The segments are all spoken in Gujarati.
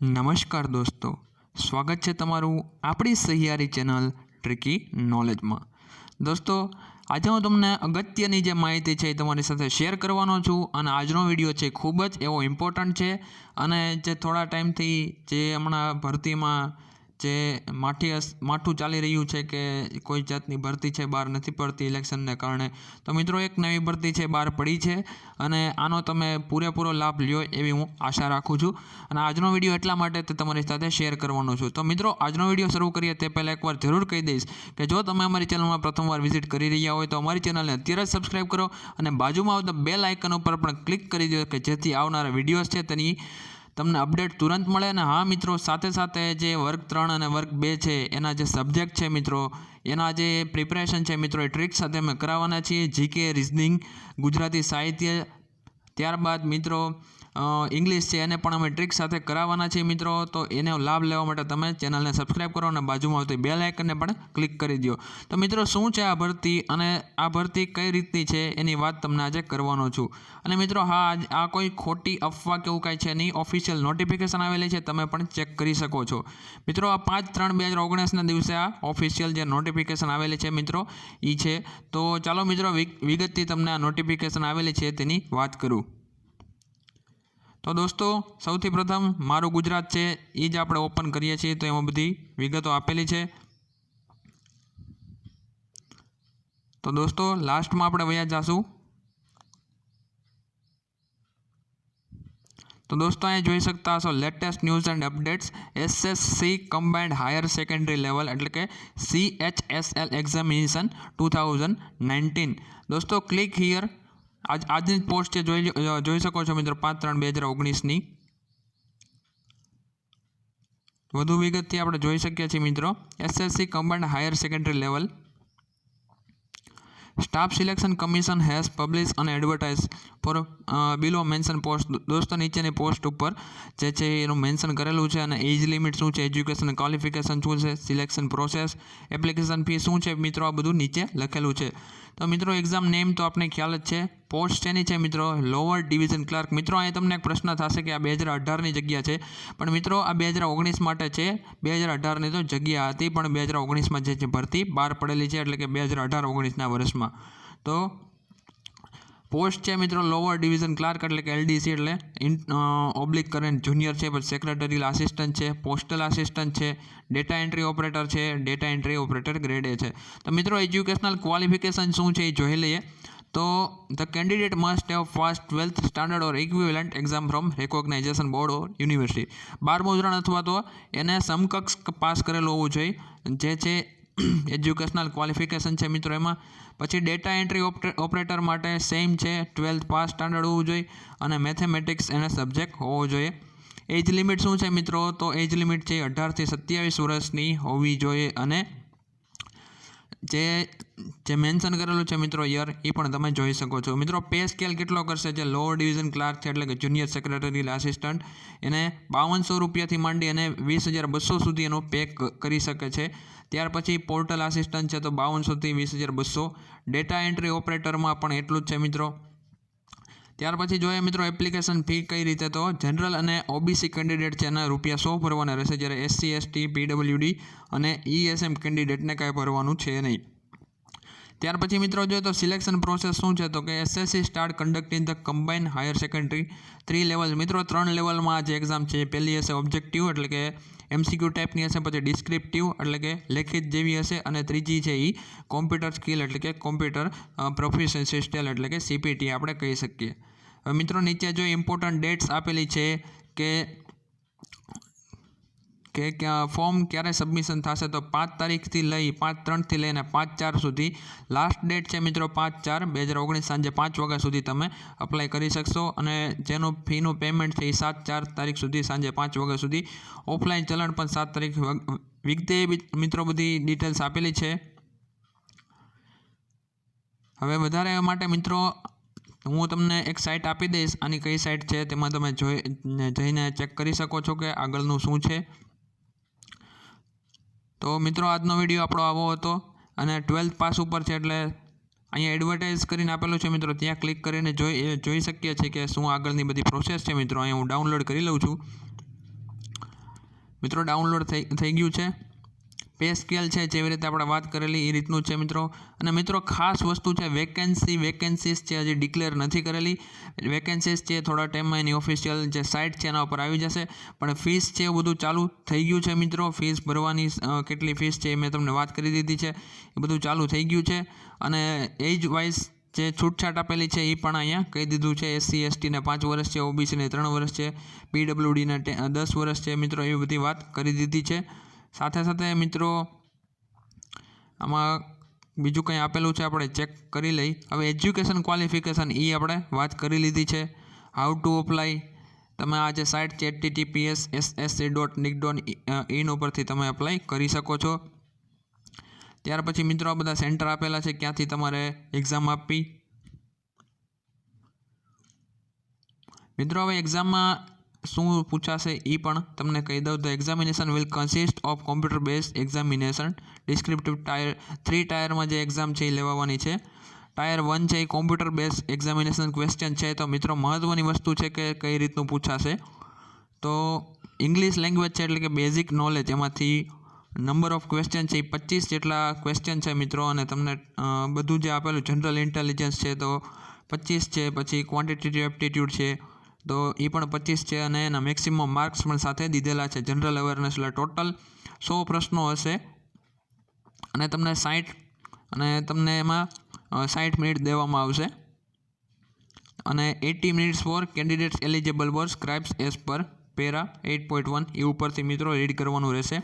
નમસ્કાર દોસ્તો. સ્વાગત છે તમારું આપણી સહિયારી ચેનલ ટ્રિકી નોલેજમાં. દોસ્તો, આજે હું તમને અગત્યની જે માહિતી છે એ તમારી સાથે શેર કરવાનો છું અને આજનો વીડિયો છે ખૂબ જ એવો ઇમ્પોર્ટન્ટ છે અને જે થોડા ટાઈમથી જે હમણાં ભરતીમાં જે માઠી માઠું ચાલી રહ્યું છે કે કોઈ જાતની ભરતી છે, બહાર નથી પડતી ઇલેક્શનને કારણે. તો મિત્રો, એક નવી ભરતી છે, બહાર પડી છે અને આનો તમે પૂરેપૂરો લાભ લ્યો એવી હું આશા રાખું છું. અને આજનો વીડિયો એટલા માટે તમારી સાથે શેર કરવાનો છું. તો મિત્રો, આજનો વીડિયો શરૂ કરીએ તે પહેલાં એકવાર જરૂર કહી દઈશ કે જો તમે અમારી ચેનલમાં પ્રથમવાર વિઝિટ કરી રહ્યા હોય તો અમારી ચેનલને અત્યારે જ સબસ્ક્રાઈબ કરો અને બાજુમાં આવતા બેલ આઇકન ઉપર પણ ક્લિક કરી દો કે જેથી આવનારા વિડીયોઝ છે તેની તમને અપડેટ તુરંત મળે અને હા મિત્રો, સાથે સાથે જે વર્ગ ત્રણ અને વર્ગ બે છે, એના જે સબ્જેક્ટ છે મિત્રો, એના જે પ્રિપરેશન છે મિત્રો, એ ટ્રીક સાથે અમે કરાવવાના છીએ. જીકે રિઝનિંગ ગુજરાતી સાહિત્ય, ત્યારબાદ મિત્રો ઇંગ્લિશ છે, એને પણ અમે ટ્રિક સાથે કરાવવાના છીએ મિત્રો. તો એનો લાભ લેવા માટે તમે ચેનલને સબસ્ક્રાઈબ કરો અને બાજુમાં આવતી બે લાઇકનને પણ ક્લિક કરી દો તો મિત્રો, શું છે આ ભરતી અને આ ભરતી કઈ રીતની છે? એની વાત તમને આજે કરવાનો છું. અને મિત્રો, હા આ કોઈ ખોટી અફવા કે એવું કાંઈ છે નહીં. ઓફિશિયલ નોટિફિકેશન આવેલી છે, તમે પણ ચેક કરી શકો છો. મિત્રો, આ પાંચ ત્રણ બે હજાર ઓગણીસના દિવસે આ ઓફિશિયલ જે નોટિફિકેશન આવેલી છે મિત્રો એ છે. તો ચાલો મિત્રો, વિગ- વિગતથી તમને આ નોટિફિકેશન આવેલી છે, તેની વાત કરું. તો દોસ્તો, સૌથી પ્રથમ મારું ગુજરાત છે, એ જ આપણે ઓપન કરીએ છીએ, તો એમાં બધી વિગતો આપેલી છે. તો દોસ્તો લાસ્ટમાં આપણે વયા જાશું. તો દોસ્તો, અહીંયા જોઈ શકતા હશો latest news and updates SSC combined higher secondary level એટલે કે C H S L examination two thousand nineteen દોસ્તો ક્લિક હિયર આજ, આજની જ પોસ્ટ જોઈ જોઈ શકો છો મિત્રો, પાંચ ત્રણ બે હજાર ઓગણીસની. વધુ વિગતથી આપણે જોઈ શકીએ છીએ મિત્રો SSC combined higher secondary level staff selection commission has publish અને advertise for below mention post દોસ્તો નીચેની પોસ્ટ ઉપર જે છે એનું મેન્શન કરેલું છે અને એજ લિમિટ શું છે એજ્યુકેશન ક્વોલિફિકેશન શું છે સિલેક્શન પ્રોસેસ એપ્લિકેશન ફી શું છે, મિત્રો આ બધું નીચે લખેલું છે. તો મિત્રો એક્ઝામ નેમ તો આપણે ખ્યાલ જ છે પોસ્ટ શેની છે મિત્રો લોઅર ડિવિઝન ક્લાર્ક મિત્રો અહીં તમને એક પ્રશ્ન થશે કે આ બે હજાર અઢારની જગ્યા છે, પણ મિત્રો આ બે હજાર ઓગણીસ માટે છે, બે હજાર અઢારની તો જગ્યા હતી, પણ બે હજાર ઓગણીસમાં જે ભરતી બહાર પડેલી છે, એટલે કે બે હજાર અઢાર ઓગણીસના વર્ષમાં. તો પોસ્ટ છે મિત્રો લોઅર ડિવિઝન ક્લાર્ક એટલે કે એલડીસી એટલે ઓબ્લિક કરંટ જુનિયર છે, પછી સેક્રેટરીલ આસિસ્ટન્ટ છે પોસ્ટલ આસિસ્ટન્ટ છે ડેટા એન્ટ્રી ઓપરેટર છે data entry operator grade A છે. તો મિત્રો એજ્યુકેશનલ ક્વોલિફિકેશન શું છે એ જોઈ લઈએ. તો the candidate must have passed twelfth standard or equivalent exam from recognization board or university બારમું ધોરણ અથવા તો એને સમકક્ષ પાસ કરેલું હોવું જોઈએ, જે છે એજ્યુકેશનલ ક્વોલિફિકેશન છે મિત્રો એમાં. પછી ડેટા એન્ટ્રી ઓપરેટર માટે સેમ છે ટ્વેલ્થ પાસ સ્ટાન્ડર્ડ હોવું જોઈએ અને મેથેમેટિક્સ એને સબ્જેક્ટ હોવો જોઈએ. એજ લિમિટ શું છે મિત્રો? તો એજ લિમિટ છે અઢારથી સત્યાવીસ વર્ષની હોવી જોઈએ અને જે જે મેન્શન કરેલું છે મિત્રો યર, એ પણ તમે જોઈ શકો છો. મિત્રો પે સ્કેલ કેટલો કરશે? જે લોઅર ડિવિઝન ક્લાર્ક છે, એટલે કે જુનિયર સેક્રેટરી આસિસ્ટન્ટ એને બાવનસો રૂપિયાથી માંડી અને વીસ હજાર બસો સુધી એનો પે કરી શકે છે. ત્યાર પછી પોર્ટલ આસિસ્ટન્ટ છે, તો બાવનસોથી વીસ હજાર બસો. ડેટા એન્ટ્રી ઓપરેટરમાં પણ એટલું જ છે મિત્રો. ત્યાર પછી જોઈએ મિત્રો એપ્લિકેશન ફી કઈ રીતે તો જનરલ અને ઓબીસી કેન્ડિડેટ છે એના રૂપિયા સો ભરવાના રહેશે જ્યારે એસસી એસટી પીડબ્લ્યુડી અને ઈએસએમ કેન્ડિડેટને કાંઈ ભરવાનું છે નહીં. ત્યાર પછી મિત્રો જોઈએ તો સિલેક્શન પ્રોસેસ શું છે તો કે SSC start conducting the combine higher secondary three level મિત્રો ત્રણ લેવલમાં આ જે એક્ઝામ છે પહેલી હશે ઓબ્જેક્ટિવ એટલે કે એમસીક્યુ ટાઈપની હશે, પછી ડિસ્ક્રિપ્ટિવ એટલે કે લેખિત જેવી હશે અને ત્રીજી છે એ કોમ્પ્યુટર સ્કિલ એટલે કે કોમ્પ્યુટર પ્રોફિશન્સી સ્ટેલ એટલે કે સીપીટી આપણે કહી શકીએ. હવે મિત્રો નીચે જો ઇમ્પોર્ટન્ટ ડેટ્સ આપેલી છે કે કે ક્યાં ફોર્મ ક્યારે સબમિશન થશે તો પાંચ તારીખથી લઈ પાંચ ત્રણથી લઈને પાંચ ચાર સુધી. લાસ્ટ ડેટ છે મિત્રો પાંચ ચાર, બે હજાર ઓગણીસ સાંજે પાંચ વાગ્યા સુધી તમે અપ્લાય કરી શકશો અને જેનું ફીનું પેમેન્ટ છે એ સાત ચાર તારીખ સુધી સાંજે પાંચ વાગ્યા સુધી. ઓફલાઈન ચલણ પણ સાત તારીખ વિગતે મિત્રો બધી ડિટેલ્સ આપેલી છે. હવે વધારે માટે મિત્રો હું તમને એક સાઇટ આપી દઈશ. આની કઈ સાઇટ છે તેમાં તમે જોઈ, જઈને ચેક કરી શકો છો કે આગળનું શું છે. તો મિત્રો, આજનો વીડિયો આપણો આવો હતો અને ટ્વેલ્થ પાસ ઉપર છે એટલે અહીંયા એડવર્ટાઇઝ કરીને આપેલું છે મિત્રો. ત્યાં ક્લિક કરીને જોઈ જોઈ શકીએ છીએ કે શું આગળની બધી પ્રોસેસ છે મિત્રો. અહીંયા હું ડાઉનલોડ કરી લઉં છું. મિત્રો ડાઉનલોડ થઈ થઈ ગયું છે. પે સ્કેલ છે, જેવી રીતે આપણે વાત કરેલી એ રીતનું છે મિત્રો. અને મિત્રો, ખાસ વસ્તુ છે વેકેન્સી વેકેન્સીસ છે, હજી ડિક્લેર નથી કરેલી. વેકેન્સીસ છે, થોડા ટાઈમમાં એની ઓફિશિયલ જે સાઇટ છે, એના ઉપર આવી જશે. પણ ફીસ છે એ બધું ચાલુ થઈ ગયું છે મિત્રો. ફીસ ભરવાની કેટલી ફીસ છે એ મેં તમને વાત કરી દીધી છે. એ બધું ચાલુ થઈ ગયું છે. અને એજ વાઇઝ જે છૂટછાટ આપેલી છે, એ પણ અહીંયા કહી દીધું છે. એસસી એસટીને પાંચ વર્ષ છે ઓબીસીને ત્રણ વર્ષ છે. પીડબ્લ્યુડીને દસ વર્ષ છે મિત્રો, એવી બધી વાત કરી દીધી છે. સાથે સાથે મિત્રો, આમાં બીજું કંઈ આપેલું છે, આપણે ચેક કરી લઈ. હવે એજ્યુકેશન ક્વોલિફિકેશન એ આપણે વાત કરી લીધી છે. હાઉ ટુ અપ્લાય તમે આ જે સાઇટ છે HTTPS S S C dot nic dot in ઉપરથી તમે અપ્લાય કરી શકો છો. ત્યાર પછી મિત્રો આ બધા સેન્ટર આપેલા છે, ક્યાંથી તમારે એક્ઝામ આપવી? મિત્રો, હવે એક્ઝામમાં શું પૂછાશે એ પણ તમને કહી દઉં. તો examination will consist of computer base examination descriptive tier three ટાયરમાં જે એક્ઝામ છે એ લેવાની છે. ટાયર વન છે એ કોમ્પ્યુટર બેઝ એક્ઝામિનેશન ક્વેશ્ચન છે. તો મિત્રો મહત્ત્વની વસ્તુ છે કે કઈ રીતનું પૂછાશે? તો ઇંગ્લિશ લેંગ્વેજ છે એટલે કે બેઝિક નોલેજ એમાંથી નંબર ઓફ ક્વેશ્ચન છે એ પચીસ જેટલા ક્વેશ્ચન છે મિત્રો, અને તમને બધું જે આપેલું જનરલ ઇન્ટેલિજન્સ છે તો પચીસ છે, પછી ક્વોન્ટિટેટિવ એપ્ટિટ્યૂડ છે તો એ પણ પચીસ છે અને એના મેક્સિમમ માર્ક્સ પણ સાથે દીધેલા છે. જનરલ અવેરનેસ એટલે ટોટલ સો પ્રશ્નો હશે. અને તમને સાઠ અને તમને એમાં સાઠ મિનિટ દેવામાં આવશે. અને eighty minutes for candidates eligible for scribes as per para eight point one A ઉપરથી મિત્રો રીડ કરવાનું રહેશે.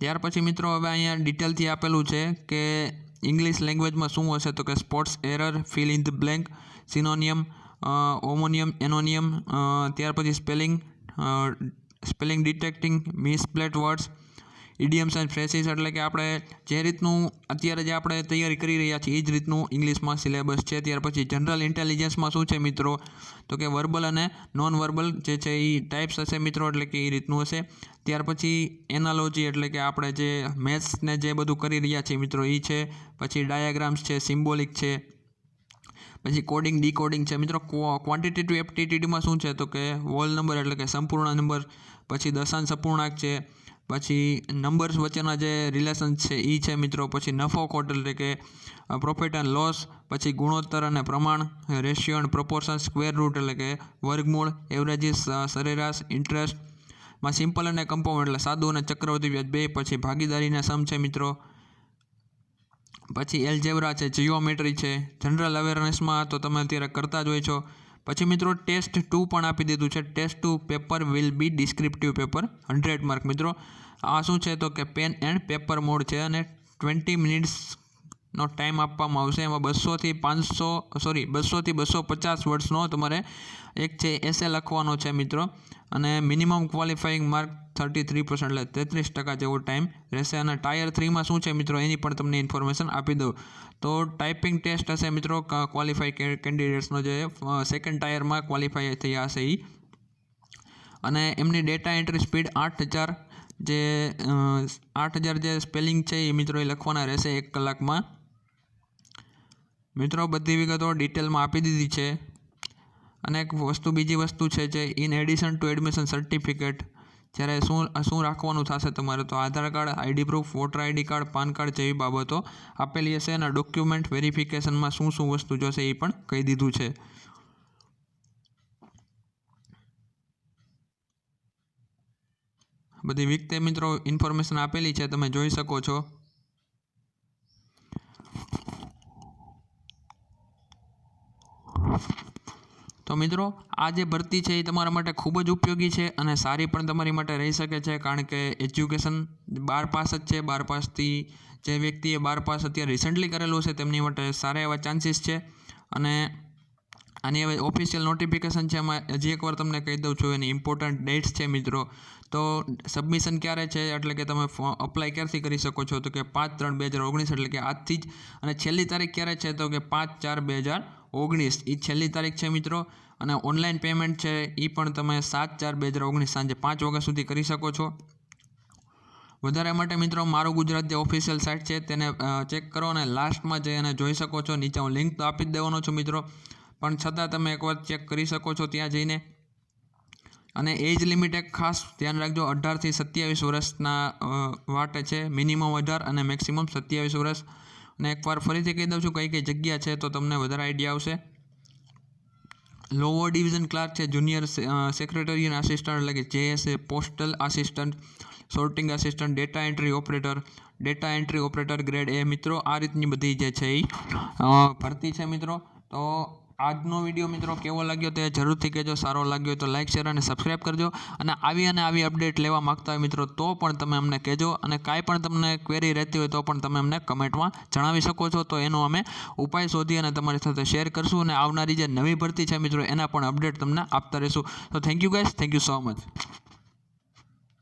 ત્યાર પછી મિત્રો હવે અહીંયા ડિટેલથી આપેલું છે કે ઇંગ્લિશ લેંગ્વેજમાં શું હશે તો કે spot error fill in the blank synonym homonym, એનોનિયમ ત્યાર પછી spelling spelling detecting, misplaced words, idioms and phrases એટલે કે આપણે જે રીતનું અત્યારે જે આપણે તૈયારી કરી રહ્યા છીએ, એ જ રીતનું ઇંગ્લિશમાં સિલેબસ છે. ત્યાર પછી જનરલ ઇન્ટેલિજન્સમાં શું છે મિત્રો? તો કે વર્બલ અને નોન વર્બલ જે છે એ ટાઈપ્સ હશે મિત્રો, એટલે કે એ રીતનું હશે. ત્યાર પછી એનાલોજી એટલે કે આપણે જે મેથ્સને જે બધું કરી રહ્યા છીએ મિત્રો, એ છે. પછી ડાયાગ્રામ્સ છે, સિમ્બોલિક છે. પછી કોડિંગ ડીકોડિંગ છે. મિત્રો ક્વોન્ટિટેટિવ એપ્ટિટ્યૂડમાં શું છે? તો કે વોલ નંબર એટલે કે સંપૂર્ણ નંબર પછી દશાંશ અપૂર્ણાંક છે, પછી નંબર્સ વચ્ચેના જે રિલેશન છે એ છે મિત્રો, પછી નફો ખોટ એટલે કે પ્રોફિટ એન્ડ લોસ પછી ગુણોત્તર અને પ્રમાણ ratio and proportion square root એટલે કે વર્ગમૂળ એવરેજીસ સરેરાશ ઇન્ટરેસ્ટમાં સિમ્પલ અને કમ્પાઉન્ડ એટલે સાદું અને ચક્રવર્તી વ્યાજ બે, પછી ભાગીદારીના સમ છે મિત્રો. પછી એલ્જેબ્રા છે, જીઓમેટ્રી છે, જનરલ અવેરનેસમાં તો તમે અત્યારે કરતા જ હોય છો. પછી મિત્રો ટેસ્ટ ટુ પણ આપી દીધું છે. Test two paper will be descriptive paper, hundred mark મિત્રો. આ શું છે તો કે પેન એન્ડ પેપર મોડ છે અને ટ્વેન્ટી મિનિટ્સનો ટાઈમ આપવામાં આવશે. એમાં બસોથી પાંચસો, સોરી, બસોથી બસો પચાસ વર્ષનો તમારે એક છે એસે લખવાનો છે મિત્રો. અને minimum qualifying mark thirty three percent એટલે તેત્રીસ ટકા જેવો ટાઈમ રહેશે. અને ટાયર થ્રીમાં શું છે મિત્રો? એની પણ તમને ઇન્ફોર્મેશન આપી દઉં. તો ટાઈપિંગ ટેસ્ટ હશે મિત્રો ક્વોલિફાઈ કેન્ડિડેટ્સનો જે સેકન્ડ ટાયરમાં ક્વોલિફાઈ થયા હશે એ અને એમની ડેટા એન્ટ્રી સ્પીડ આઠ હજાર જે આઠ હજાર જે સ્પેલિંગ છે એ મિત્રો એ લખવાના રહેશે એક કલાકમાં. મિત્રો બધી વિગતો ડિટેલમાં આપી દીધી છે. અને એક વસ્તુ બીજી વસ્તુ છે જે in addition to admission certificate જ્યારે શું શું રાખવાનું થશે તમારે, તો Aadhaar card ID proof voter ID card, PAN card જેવી બાબતો આપેલી હશે અને ડોક્યુમેન્ટ વેરિફિકેશનમાં શું શું વસ્તુ જોશે એ પણ કહી દીધું છે. બધી વિગતે મિત્રો ઇન્ફોર્મેશન આપેલી છે, તમે જોઈ શકો છો. તો મિત્રો, આ જે ભરતી છે એ તમારા માટે ખૂબ જ ઉપયોગી છે અને સારી પણ તમારી માટે રહી શકે છે, કારણ કે એજ્યુકેશન બાર પાસ જ છે. બાર પાસથી જે વ્યક્તિએ બાર પાસ અત્યારે રિસન્ટલી કરેલું છે, તેમની માટે સારા એવા ચાન્સીસ છે. અને આની હવે ઓફિશિયલ નોટિફિકેશન છે એમાં હજી એકવાર તમને કહી દઉં છું, એની ઇમ્પોર્ટન્ટ ડેટ્સ છે મિત્રો. તો સબમિશન ક્યારે છે? એટલે કે તમે અપ્લાય ક્યારથી કરી શકો છો? તો કે પાંચ ત્રણ બે હજાર ઓગણીસ, એટલે કે આજથી જ. અને છેલ્લી તારીખ ક્યારે છે? તો કે પાંચ ચાર બે હજાર ઓગણીસ. એ છેલ્લી તારીખ છે મિત્રો. અને ઓનલાઈન પેમેન્ટ છે એ પણ તમે સાત ચાર બે હજાર ઓગણીસ સાંજે પાંચ વાગ્યા સુધી કરી શકો છો. વધારે માટે મિત્રો, મારું ગુજરાત જે ઓફિશિયલ સાઇટ છે, તેને ચેક કરો અને લાસ્ટમાં જઈ અને જોઈ શકો છો. નીચે હું લિંક તો આપી જ દેવાનો છું મિત્રો. પણ છતાં તમે એકવાર ચેક કરી શકો છો ત્યાં જઈને. અને એજ લિમિટ એક ખાસ ધ્યાન રાખજો. અઢારથી સત્યાવીસ વર્ષના વાટે છે. મિનિમમ અઢાર અને મેક્સિમમ સત્યાવીસ વર્ષ. અને એકવાર ફરીથી કહી દઉં છું, કઈ કઈ જગ્યા છે તો તમને વધારે આઈડિયા આવશે. લોઅર ડિવિઝન ક્લાર્ક છે જુનિયર સેક્રેટરી આસિસ્ટન્ટ એટલે કે JSA postal assistant sorting assistant data entry operator data entry operator grade A મિત્રો, આ રીતની બધી જે છે એ ભરતી છે મિત્રો. તો આજનો વીડિયો મિત્રો કેવો લાગ્યો તે જરૂરથી કહેજો, સારો લાગ્યો તો લાઇક શેર અને સબસ્ક્રાઈબ કરજો. અને આવી અને આવી અપડેટ લેવા માગતા હોય મિત્રો તો પણ તમે અમને કહેજો અને કાંઈ પણ તમને ક્વેરી રહેતી હોય તો પણ તમે અમને કમેન્ટમાં જણાવી શકો છો. તો એનો અમે ઉપાય શોધી અને તમારી સાથે શેર કરશું અને આવનારી જે નવી ભરતી છે મિત્રો એના પણ અપડેટ તમને આપતા રહીશું. તો thank you guys thank you so much